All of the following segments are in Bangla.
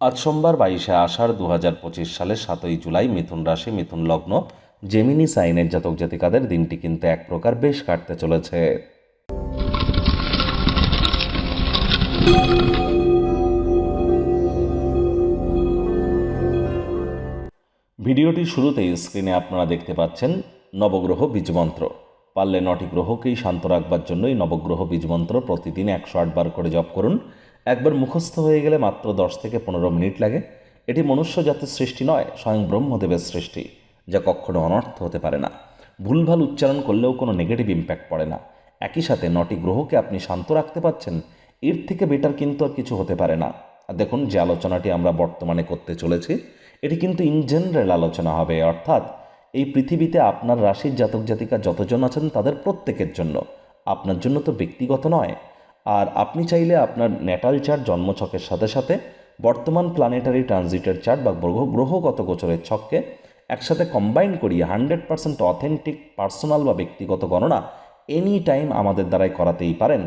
আজ সোমবার বাইশে আষাঢ় দু হাজার পঁচিশ সালের সাতই জুলাই মিথুন রাশি, মিথুন লগ্ন জেমিনি সাইনের জাতক জাতিকাদের দিনটি কিন্তু এক প্রকার বেশ কাটতে চলেছে। ভিডিওটি শুরুতেই স্ক্রিনে আপনারা দেখতে পাচ্ছেন নবগ্রহ বীজমন্ত্র। পারলে নটি গ্রহকেই শান্ত রাখবার জন্যই নবগ্রহ বীজমন্ত্র প্রতিদিন একশো আটবার করে জপ করুন। একবার মুখস্থ হয়ে গেলে মাত্র দশ থেকে পনেরো মিনিট লাগে। এটি মনুষ্য জাতির সৃষ্টি নয়, স্বয়ং ব্রহ্মদেবের সৃষ্টি, যা কখনো অনর্থ হতে পারে না। ভুলভাল উচ্চারণ করলেও কোনো নেগেটিভ ইম্প্যাক্ট পড়ে না। একই সাথে নটি গ্রহকে আপনি শান্ত রাখতে পারছেন, এর থেকে বেটার কিন্তু আর কিছু হতে পারে না। আর দেখুন, যে আলোচনাটি আমরা বর্তমানে করতে চলেছি, এটি কিন্তু ইন জেনারেল আলোচনা হবে। অর্থাৎ, এই পৃথিবীতে আপনার রাশির জাতক জাতিকা যতজন আছেন তাদের প্রত্যেকের জন্য। আপনার জন্য তো ব্যক্তিগত নয় আর আপনি চাইলে আপনার ন্যাটাল চার্ট জন্মছকের সাথে সাথে বর্তমান প্ল্যানেটারি ট্রানজিটের চার্ট বা গ্রহ, গ্রহগত গোচরের ছককে একসাথে কম্বাইন করিয়ে হান্ড্রেড পার্সেন্ট অথেন্টিক পার্সোনাল বা ব্যক্তিগত গণনা এনি টাইম আমাদের দ্বারাই করাতেই পারেন।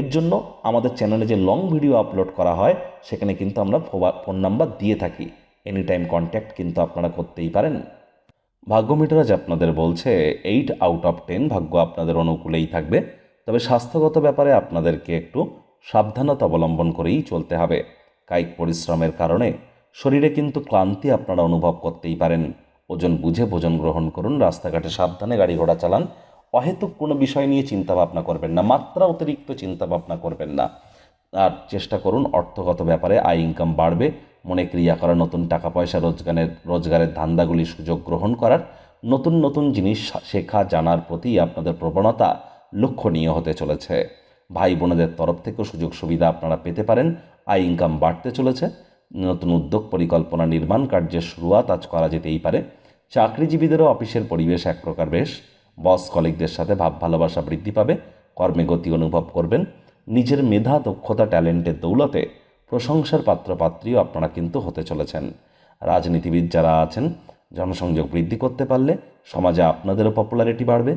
এর জন্য আমাদের চ্যানেলে যে লং ভিডিও আপলোড করা হয়, সেখানে কিন্তু আমরা ফোন নাম্বার দিয়ে থাকি। এনি টাইম কন্ট্যাক্ট কিন্তু আপনারা করতেই পারেন। ভাগ্য মিটারাজ আপনাদের বলছে এইট আউট অফ টেন ভাগ্য আপনাদের অনুকূলেই থাকবে। তবে স্বাস্থ্যগত ব্যাপারে আপনাদেরকে একটু সাবধানতা অবলম্বন করেই চলতে হবে। কায়িক পরিশ্রমের কারণে শরীরে কিন্তু ক্লান্তি আপনারা অনুভব করতেই পারেন। ওজন বুঝে ভোজন গ্রহণ করুন, রাস্তাঘাটে সাবধানে গাড়ি ঘোড়া চালান। অহেতুক কোনো বিষয় নিয়ে চিন্তা ভাবনা করবেন না, মাত্রা অতিরিক্ত চিন্তা ভাবনা করবেন না। আর চেষ্টা করুন অর্থগত ব্যাপারে আয় ইনকাম বাড়বে, মনে ক্রিয়া করা, নতুন টাকা পয়সা রোজগারের রোজগারের ধান্দাগুলি সুযোগ গ্রহণ করার, নতুন নতুন জিনিস শেখা, জানার প্রতি আপনাদের প্রবণতা লক্ষণীয় হতে চলেছে। ভাই বোনেদের তরফ থেকেও সুযোগ সুবিধা আপনারা পেতে পারেন। আয় ইনকাম বাড়তে চলেছে। নতুন উদ্যোগ পরিকল্পনা নির্মাণ কার্যের শুরুয়াত আজ করা যেতেই পারে। চাকরিজীবীদেরও অফিসের পরিবেশ এক প্রকার বেশ। বস কলিগদের সাথে ভাব ভালোবাসা বৃদ্ধি পাবে। কর্মে গতি অনুভব করবেন। নিজের মেধা, দক্ষতা, ট্যালেন্টের দৌলতে প্রশংসার পাত্রপাত্রীও আপনারা কিন্তু হতে চলেছেন। রাজনীতিবিদ যারা আছেন, জনসংযোগ বৃদ্ধি করতে পারলে সমাজে আপনাদেরও পপুলারিটি বাড়বে।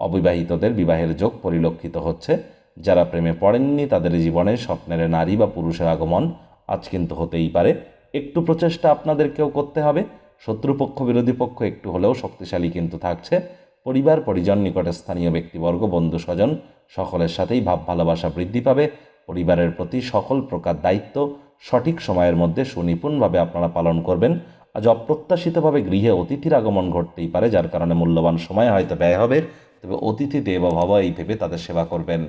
অবিবাহিতদের বিবাহের যোগ পরিলক্ষিত হচ্ছে। যারা প্রেমে পড়েননি, তাদের জীবনে স্বপ্নের নারী বা পুরুষের আগমন আজ কিন্তু হতেই পারে। একটু প্রচেষ্টা আপনাদেরকেও করতে হবে। শত্রুপক্ষ, বিরোধী পক্ষ একটু হলেও শক্তিশালী কিন্তু থাকছে। পরিবার, পরিজন, নিকটে স্থানীয় ব্যক্তিবর্গ, বন্ধু, স্বজন সকলের সাথেই ভাব, ভালোবাসা বৃদ্ধি পাবে। পরিবারের প্রতি সকল প্রকার দায়িত্ব সঠিক সময়ের মধ্যে সুনিপুণভাবে আপনারা পালন করবেন। আজ অপ্রত্যাশিতভাবে গৃহে অতিথির আগমন ঘটতেই পারে, যার কারণে মূল্যবান সময় হয়তো ব্যয় হবে। তবে অতিথি দেব এই ভেবে তাদের সেবা করবেন।